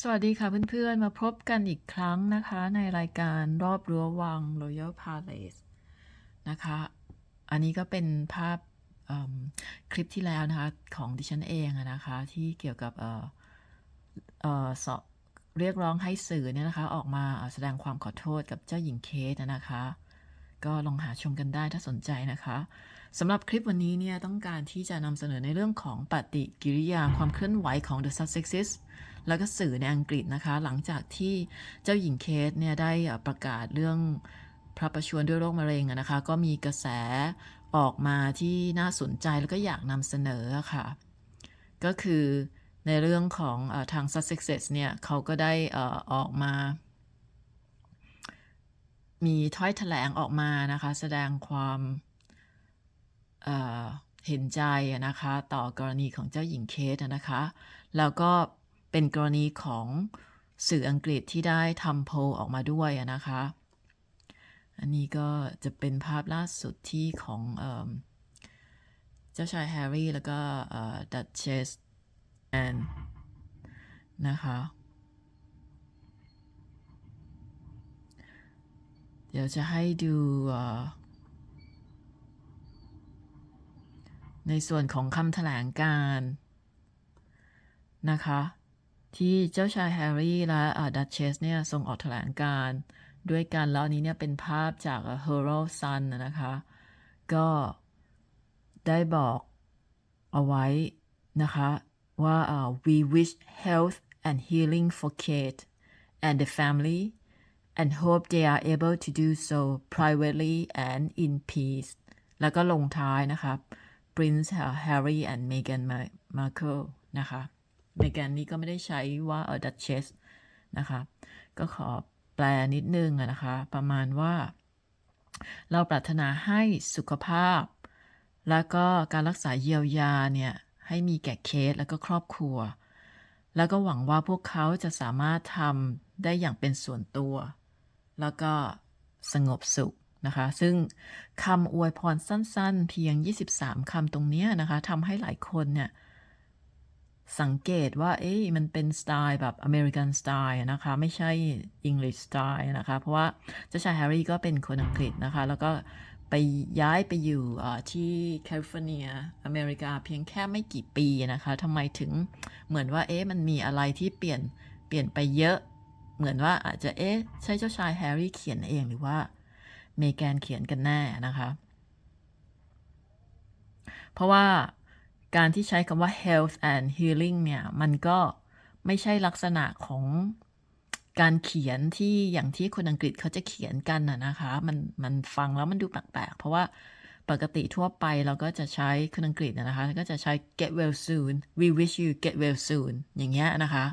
สวัสดีค่ะเพื่อนๆ มาพบกันอีกครั้งนะคะ ในรายการรอบรั้ววัง Royal Palace นะคะ อันนี้ก็เป็นภาพคลิปที่แล้วนะคะของดิฉันเองนะคะ ที่เกี่ยวกับเเเรียกร้องให้สื่อเนี่ยนะคะ ออกมาแสดงความขอโทษกับเจ้าหญิงเคสนะคะ ก็ลองหาชมกันได้ถ้าสนใจนะคะสำหรับคลิปวันนี้เนี่ยต้องการที่จะนำเสนอในเรื่องของปฏิกิริยาความเคลื่อนไหวของ The Sussexes แล้วก็สื่อในอังกฤษนะคะ หลังจากที่เจ้าหญิงเคสเนี่ยได้เอ่อประกาศเรื่องพระประชวรด้วยโรคมะเร็งนะคะ ก็มีกระแสออกมาที่น่าสนใจแล้วก็อยากนำเสนอะค่ะ ก็คือในเรื่องของอทาง Sussex เนี่ยเขาก็ได้อออกมา มีถ้อยแถลงออกมานะคะ แสดงความเเห็นใจนะคะ ต่อกรณีของเจ้าหญิงเคสนะคะ แล้วก็ เป็นกรณีของสื่ออังกฤษที่ได้ทำโพลออกมาด้วยนะคะ อันนี้ก็จะเป็นภาพล่าสุดที่ของเอมเจ้าชายแฮร์รี่แล้วก็ดัชเชสแอนนะคะ เดี๋ยวจะให้ดูในส่วนของคำแถลงการ์นะคะ ที่เจ้าชายแฮร์รี่และดัชเชสเนี่ยส่งออกแถลงการด้วยกันแล้วนี้เนี่ยเป็นภาพจาก Herald Sun นะนะคะ ก็ได้บอกเอาไว้นะคะว่าเอ่อ we wish health and healing for Kate and the family and hope they are able to do so privately and in peace แล้วก็ลงท้ายนะคะ Prince Harry and Meghan Markle นะคะ Meghan นี่ก็ไม่ได้ใช้ว่าเออ Duchess นะคะ ก็ขอแปลนิดนึงนะคะ ประมาณว่า เราปรารถนาให้สุขภาพ แล้วก็การรักษาเยียวยาเนี่ย ให้มีแก่เคสแล้วก็ครอบครัว แล้วก็หวังว่าพวกเขาจะสามารถทำได้อย่างเป็นส่วนตัว แล้วก็สงบสุขนะคะ ซึ่งคำอวยพรสั้นๆ เพียง 23 คำตรงนี้นะคะทำให้หลายคนเนี่ย สังเกตว่า เอ๊ะมันเป็นสไตล์แบบอเมริกันสไตล์นะคะ ไม่ใช่ English สไตล์นะคะ เพราะว่าเจ้าชายแฮร์รี่ก็เป็นคนอังกฤษนะคะ แล้วก็ไปย้ายไปอยู่ที่แคลิฟอร์เนียอเมริกาเพียงแค่ไม่กี่ปีนะคะทำไมถึงเหมือนว่า เอ๊ะมันมีอะไรที่เปลี่ยนเปลี่ยนไปเยอะ เหมือนว่าอาจจะ เอ๊ะ ใช่เจ้าชายแฮร์รี่เขียนเองหรือว่าเมแกนเขียนกันแน่นะคะ เพราะว่า การที่ใช้คำว่า health and healing เนี่ย มันก็ไม่ใช่ลักษณะของการเขียนที่อย่างที่คนอังกฤษเขาจะเขียนกันนะนะคะ มันมันฟังแล้วมันดูแปลกๆ เพราะว่าปกติทั่วไปเราก็จะใช้คนอังกฤษนะคะ ก็จะใช้ get well soon we wish you get well soon อย่างเงี้ยนะคะ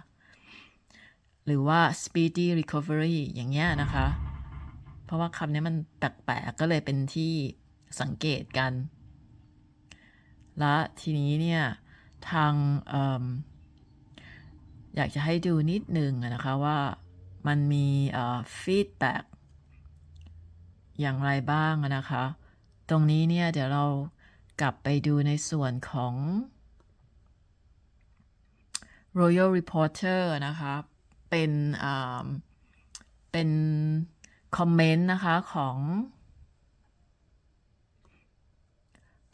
หรือว่า speedy recovery อย่างเงี้ยนะคะ เพราะว่าคำนี้มันแปลกๆ ก็เลยเป็นที่สังเกตกัน และทีนี้เนี่ยทางออยากจะให้ดูนิดหนึ่งนะคะว่ามันมีฟีดแบ็กอย่างไรบ้างนะคะ ตรงนี้เนี่ยเดี๋ยวเรากลับไปดูในส่วนของ Royal Reporter นะคะ เป็นเป็นคอมเมนต์นะคะของ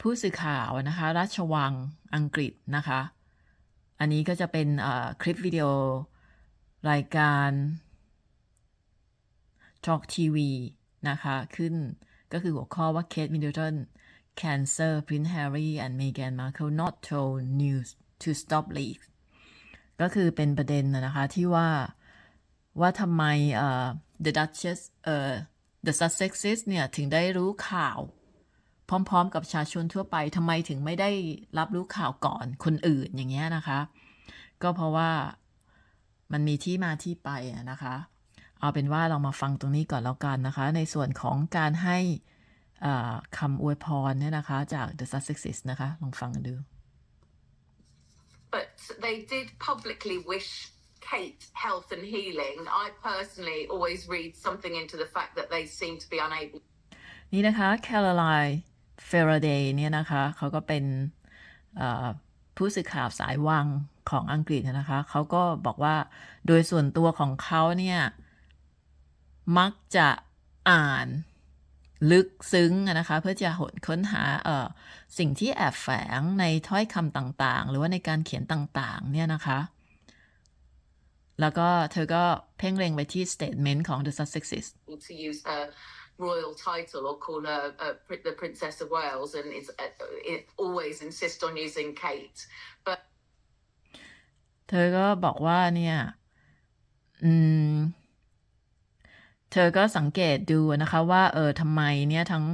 ผู้สื่อข่าวนะคะ ราชวังอังกฤษนะคะ อันนี้ก็จะเป็นคลิปวิดีโอรายการ Talk TV นะคะ ขึ้นก็คือหัวข้อว่า Kate Middleton Cancer Prince Harry and Meghan Markle not told news to stop leaks ก็คือเป็นประเด็นนะคะที่ว่าว่าทำไมเอ่อ The Duchess เอ่อ The Sussexes เนี่ย ถึงได้รู้ข่าว พร้อม ๆ กับประชาชนทั่วไปทำไมถึงไม่ได้รับรู้ข่าวก่อนคนอื่นอย่างเงี้ยนะคะ ก็เพราะว่ามันมีที่มาที่ไปอะนะคะ เอาเป็นว่าเรามาฟังตรงนี้ก่อนแล้วกันนะคะ ในส่วนของการให้อ่าคำอวยพรเนี่ยนะคะ จาก The Sussexes นะคะ ลองฟังกันดู but they did publicly wish Kate health and healing. I personally always read something into the fact that they seem to be unable นี่นะคะ Caroline Faraday เนี่ยนะคะเขาก็เป็นผู้สื่อข่าวสายวังของอังกฤษนะคะเขาก็บอกว่าโดยส่วนตัวของเขาเนี่ย มักจะอ่านลึกซึ้งนะคะ เพื่อจะหนค้นหาเอ่อสิ่งที่แอบแฝงในถ้อยคำต่างๆ หรือว่าในการเขียนต่างๆ เนี่ยนะคะ แล้วก็เธอก็เพ่งเล็งไปที่ statement ของ The Sussexes royal title or call her uh, pr- the Princess of Wales, and it's uh, it always insist on using Kate. But เธอก็บอกว่าเนี่ย อืม เธอก็สังเกตดูนะคะว่า เออทำไมเนี่ยทั้ง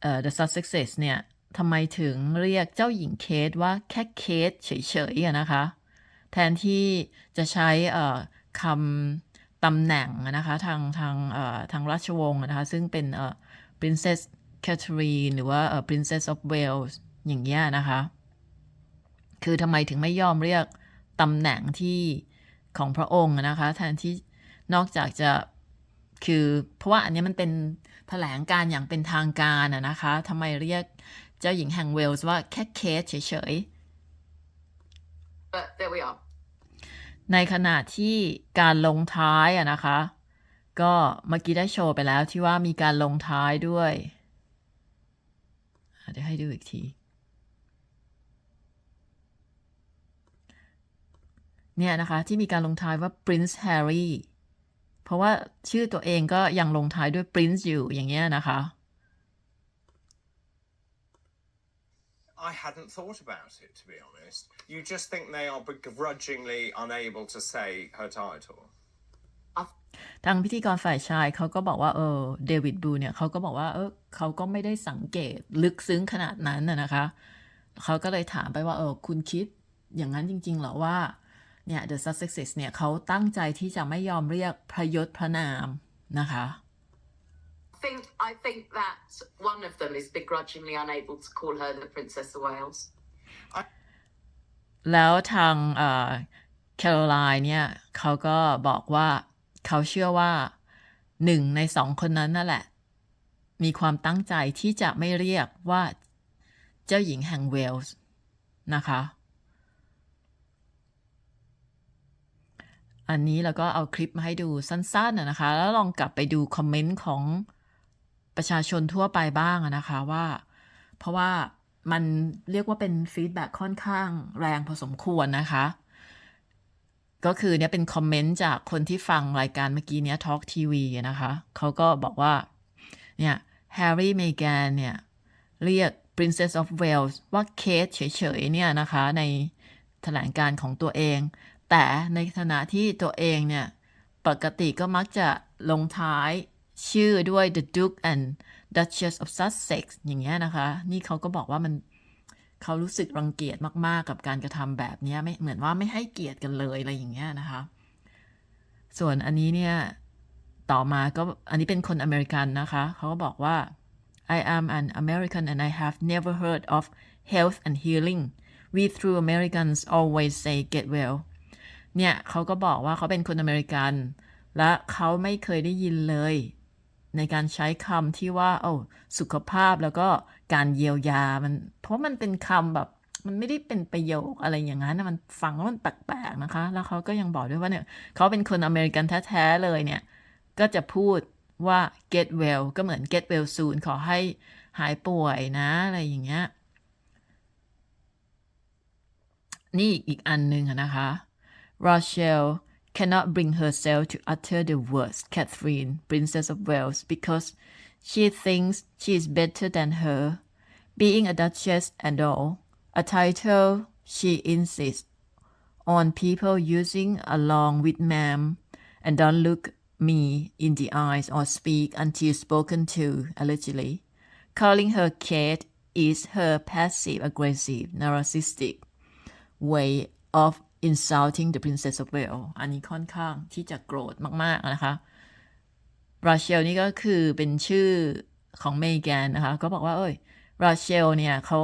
เอ่อ The Sussexes เนี่ยทำไมถึงเรียกเจ้าหญิงเคทว่าแค่เคทเฉยๆนะคะ แทนที่จะใช้ เอ่อคำ ตำแหน่งนะคะทางทางเอ่อทางราชวงศ์นะคะ ซึ่งเป็นเอ่อ Princess Catherine หรือว่าเอ่อ Princess of Wales อย่างเงี้ยนะคะ คือทำไมถึงไม่ยอมเรียกตำแหน่งที่ของพระองค์นะคะ แทนที่นอกจากจะคือเพราะว่าอันนี้มันเป็นแถลงการอย่างเป็นทางการอะนะคะทำไมเรียกเจ้าหญิงแห่งเวลส์ว่าแค่เคสเฉย but there we are. ในขณะที่การลงท้ายอะนะคะ ก็เมื่อกี้ได้โชว์ไปแล้วที่ว่ามีการลงท้ายด้วยอะเดี๋ยวให้ดูอีกที เนี่ยนะคะที่มีการลงท้ายว่า Prince Harry เพราะว่าชื่อตัวเองก็ยังลงท้ายด้วย Prince อยู่อย่างเงี้ยนะคะ I hadn't thought about it, to be honest. You just think they are begrudgingly unable to say her title. ทางพิธีกรฝ่ายชายเขาก็บอกว่าเออเดวิดบลูเนี่ยเขาก็บอกว่าเออเขาก็ไม่ได้สังเกตลึกซึ้งขนาดนั้นนะนะคะเขาก็เลยถามไปว่าเออคุณคิดอย่างนั้นจริง ๆ เหรอว่าเนี่ย The Sussexes เนี่ยเขาตั้งใจที่จะไม่ยอมเรียกพระยศพระนามนะคะ I think I think that one of them is begrudgingly unable to call her the Princess of Wales. แล้วทางแคโรไลน์เนี่ยเขาก็บอกว่าเขาเชื่อว่าหนึ่งในสองคนนั้นนั่นแหละ มีความตั้งใจที่จะไม่เรียกว่าเจ้าหญิงแห่งเวลส์นะคะ อันนี้เราก็เอาคลิปมาให้ดูสั้นๆนะคะ แล้วลองกลับไปดูคอมเมนต์ของประชาชนทั่วไปบ้างนะคะว่า เพราะว่า มันเรียกว่าเป็นฟีดแบ็ค่อนข้างแรงพอสมควรนะคะ ก็คือเนี่ยเป็นคอมเมนต์จากคนที่ฟังรายการเมื่อกี้เนี้ย Talk TV นะคะเขาก็บอกว่า เนี่ยแฮร์รี่เมแกนเนี่ย เรียก Princess of Wales ว่าเคสเฉยๆเนี่ยนะคะ ในแถลงการของตัวเอง แต่ในขณะที่ตัวเองเนี่ย ปกติก็มักจะลงท้ายชื่อด้วย The Duke and Duchess of Sussex อย่างเงี้ยนะคะ นี่เขาก็บอกว่ามันเขารู้สึกรังเกียจมากๆกับการกระทำแบบนี้ไม่เหมือนว่าไม่ให้เกียรติกันเลยอะไรอย่างเงี้ยนะคะ ส่วนอันนี้เนี่ย ต่อมาก็อันนี้เป็นคนอเมริกันนะคะ เขาก็บอกว่า I am an American and I have never heard of health and healing we true Americans always say get well เนี่ยเขาก็บอกว่าเขาเป็นคนอเมริกัน และเขาไม่เคยได้ยินเลย ในการใช้คำที่ว่าโอ้สุขภาพแล้วก็การเยียวยามัน เพราะมันเป็นคำแบบมันไม่ได้เป็นประโยคอะไรอย่างนั้นนะมันฟังแล้วมันแปลกๆนะคะ แล้วเขาก็ยังบอกด้วยว่าเนี่ยเขาเป็นคนอเมริกันแท้ๆเลยเนี่ย ก็จะพูดว่า get well ก็เหมือน get well soon ขอให้หายป่วยนะอะไรอย่างเงี้ย นี่อีกอันหนึ่งนะคะ Rochelle cannot bring herself to utter the words Catherine, Princess of Wales, because she thinks she is better than her, being a duchess and all, a title she insists on people using along with ma'am and don't look me in the eyes or speak until spoken to, allegedly. Calling her Kate is her passive aggressive, narcissistic way of insulting the Princess of Wales อันนี้ค่อนข้างที่จะโกรธมาก ๆ นะคะราเชลนี่ก็คือเป็นชื่อของเมแกนนะคะ ก็บอกว่า เอ้ยราเชลเนี่ยเขา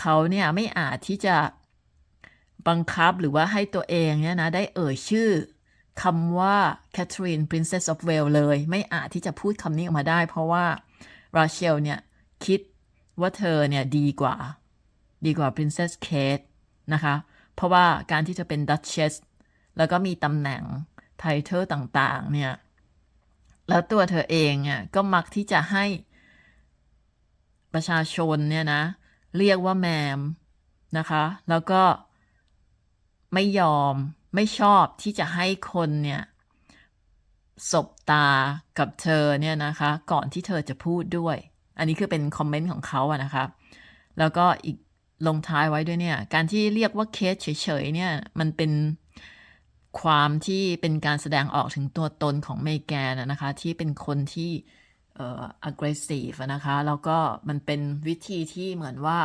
เขาเนี่ยไม่อาจที่จะบังคับหรือว่าให้ตัวเองเนี่ยนะ ได้เอ่ยชื่อคำว่า Catherine Princess of Wales เลย ไม่อาจที่จะพูดคำนี้ออกมาได้ เพราะว่าราเชลเนี่ย คิดว่าเธอเนี่ย ดีกว่า ดีกว่า Princess Kate นะคะ เพราะว่าการที่จะเป็น Duchess แล้วก็มีตำแหน่งไทเทลต่างๆ เนี่ย แล้วตัวเธอเองอะก็มักที่จะให้ประชาชนเนี่ยนะ เรียกว่าแมมนะคะ แล้วก็ไม่ยอมไม่ชอบที่จะให้คนเนี่ยสบตากับเธอเนี่ยนะคะ ก่อนที่เธอจะพูดด้วย อันนี้คือเป็นคอมเมนต์ของเขาอะนะคะ แล้วก็อีก ลงท้ายไว้ด้วยเนี่ย การที่เรียกว่าเคสเฉยๆเนี่ยมันเป็นความที่เป็นการแสดงออกถึงตัวตนของเมแกนนะคะ ที่เป็นคนที่เอ่อ aggressive นะคะ แล้วก็มันเป็นวิธีที่เหมือนว่า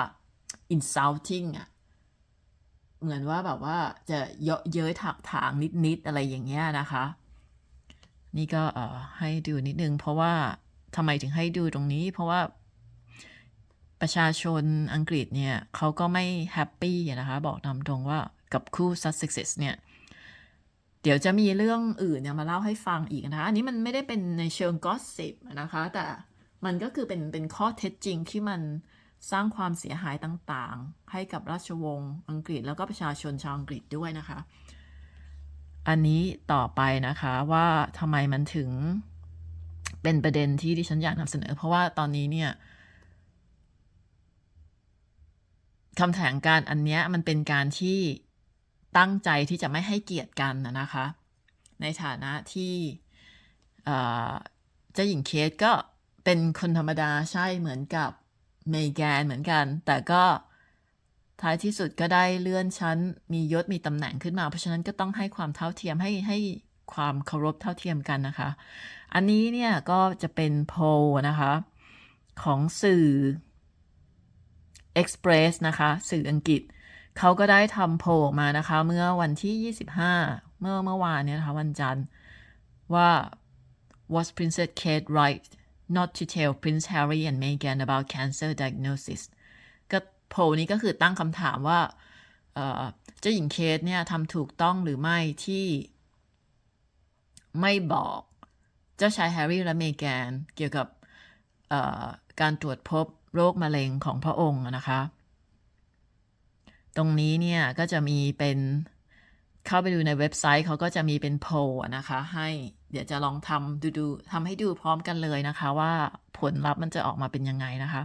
insulting อะเหมือนว่าแบบว่าจะเยาะเย้ยถักถางนิด ๆ อะไรอย่างเงี้ยนะคะ นี่ก็เอ่อให้ดูนิดนึง เพราะว่าทำไมถึงให้ดูตรงนี้ เพราะว่า ประชาชนอังกฤษเนี่ยเขาก็ไม่แฮปปี้นะคะบอกตามตรงว่ากับคู่ Sussex เนี่ยเดี๋ยวจะมีเรื่องอื่นเนี่ยมาเล่าให้ฟังอีกนะคะอันนี้มันไม่ได้เป็นในเชิงกอสซิปนะคะ แต่มันก็คือเป็นเป็นข้อเท็จจริงที่มันสร้างความเสียหายต่างๆ ให้กับราชวงศ์อังกฤษแล้วก็ประชาชนชาวอังกฤษด้วยนะคะ อันนี้ต่อไปนะคะว่าทำไมมันถึงเป็นประเด็นที่ดิฉันอยากนำเสนอ เพราะว่าตอนนี้เนี่ย คำแถลงการอันเนี้ยมันเป็นการที่ตั้งใจที่จะไม่ให้เกียรติกันนะคะ ในฐานะที่เอ่อเจ้าหญิงเคสก็เป็นคนธรรมดาใช่เหมือนกับเมแกนเหมือนกัน แต่ก็ท้ายที่สุดก็ได้เลื่อนชั้น มียศมีตำแหน่งขึ้นมา เพราะฉะนั้นก็ต้องให้ความเท่าเทียมให้ให้ความเคารพเท่าเทียมกันนะคะ อันนี้เนี่ยก็จะเป็นโพลนะคะของสื่อ Express นะคะ สื่ออังกฤษ เขาก็ได้ทำโพลออกมานะคะ เมื่อวันที่ 25 เมื่อเมื่อวานเนี่ยนะคะวันจันทร์ว่า was Princess Kate right not to tell Prince Harry and Meghan about cancer diagnosis ก็โพลนี้ก็คือตั้งคำถามว่าเจ้าหญิงเคสเนี่ยทำถูกต้องหรือไม่ที่ไม่บอกเจ้าชายแฮร์รี่และเมแกนเกี่ยวกับการตรวจพบ โรคมะเร็งของพระองค์นะคะ ตรงนี้เนี่ยก็จะมีเป็นเข้าไปดูในเว็บไซต์เขาก็จะมีเป็นโพลนะคะ ให้เดี๋ยวจะลองทำดูดูทำให้ดูพร้อมกันเลยนะคะ ว่าผลลัพธ์มันจะออกมาเป็นยังไงนะคะ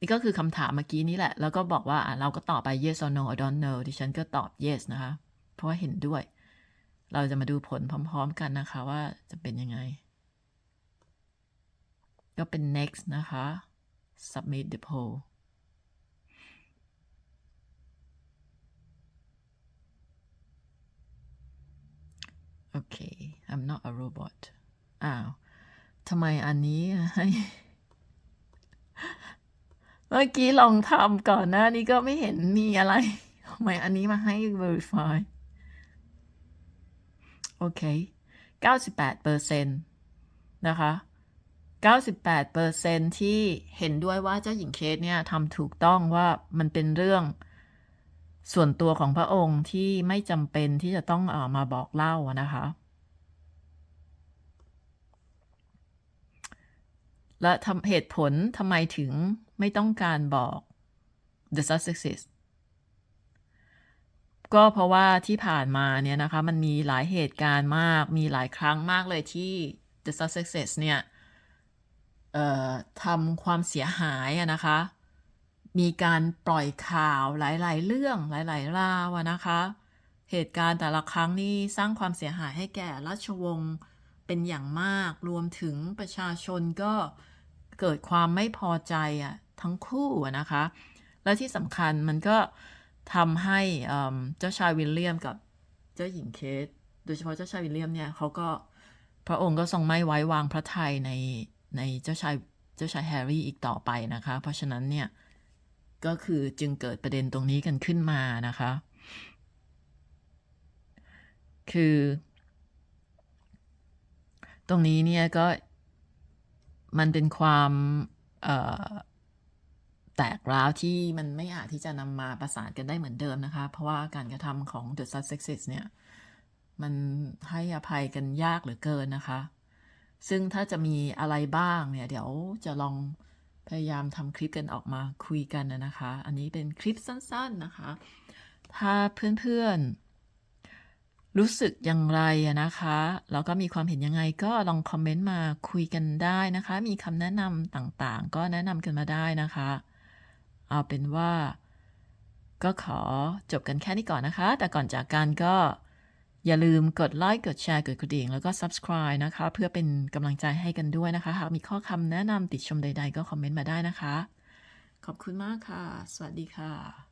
นี่ก็คือคำถามเมื่อกี้นี้แหละ แล้วก็บอกว่าเราก็ตอบไป yes or no I don't know ดิฉันก็ตอบ yes นะคะ เพราะว่าเห็นด้วย เราจะมาดูผลพร้อม ๆ กันนะคะว่าจะเป็นยังไง ก็เป็น next นะคะ submit the poll okay I'm not a robot อ้าวทำไมอันนี้ให้เมื่อกี้ลองทำก่อนหน้านี้ก็ไม่เห็นมีอะไรทำไมอันนี้มาให้ verify โอเค 98เปอร์เซ็นต์นะคะ 98เปอร์เซ็นที่เห็นด้วยว่าเจ้าหญิงเคสเนี่ยทำถูกต้องว่ามันเป็นเรื่องส่วนตัวของพระองค์ที่ไม่จำเป็นที่จะต้องออมาบอกเล่านะคะ และทำเหตุผลทำไมถึงไม่ต้องการบอก The Sussexes ก็เพราะว่าที่ผ่านมาเนี่ยนะคะ มันมีหลายเหตุการณ์มาก มีหลายครั้งมากเลยที่ The Sussexes เนี่ยเทำความเสียหายอะนะคะ มีการปล่อยข่าวหลาย ๆ เรื่องหลายๆราวนะคะ เหตุการณ์แต่ละครั้งนี่สร้างความเสียหายให้แก่ราชวงศ์เป็นอย่างมาก รวมถึงประชาชนก็เกิดความไม่พอใจอะทั้งคู่นะคะ แล้วที่สำคัญมันก็ทำให้เอิ่มเจ้าชายวิลเลียมกับเจ้าหญิงเคทโดยเฉพาะเจ้าชายวิลเลียมเนี่ยเขาก็พระองค์ก็ทรงไม่ไว้วางพระทัยใน ในเจ้าชายเจ้าชายแฮร์รี่อีกต่อไปนะคะ เพราะฉะนั้นเนี่ย ก็คือจึงเกิดประเด็นตรงนี้กันขึ้นมานะคะ คือ ตรงนี้เนี่ยก็มันเป็นความแตกร้าวที่มันไม่อาจที่จะนำมาประสานกันได้เหมือนเดิมนะคะ เพราะว่าการกระทำของ The Sussexes เนี่ย มันให้อภัยกันยากเหลือเกินนะคะ ซึ่งถ้าจะมีอะไรบ้างเนี่ย เดี๋ยวจะลองพยายามทำคลิปกันออกมาคุยกันนะคะ อันนี้เป็นคลิปสั้นๆนะคะ ถ้าเพื่อนๆ รู้สึกอย่างไรนะคะ แล้วก็มีความเห็นยังไงก็ลองคอมเมนต์มาคุยกันได้นะคะ มีคำแนะนำต่างๆ ก็แนะนำกันมาได้นะคะ เอาเป็นว่าก็ขอจบกันแค่นี้ก่อนนะคะ แต่ก่อนจากกันก็ อย่าลืมกดไลค์ กดแชร์ กดกระดิ่ง แล้วก็ subscribe นะคะ เพื่อเป็นกำลังใจให้กันด้วยนะคะ หากมีข้อคำแนะนำติดชมใด ๆ ก็คอมเมนต์มาได้นะคะ ขอบคุณมากค่ะ สวัสดีค่ะ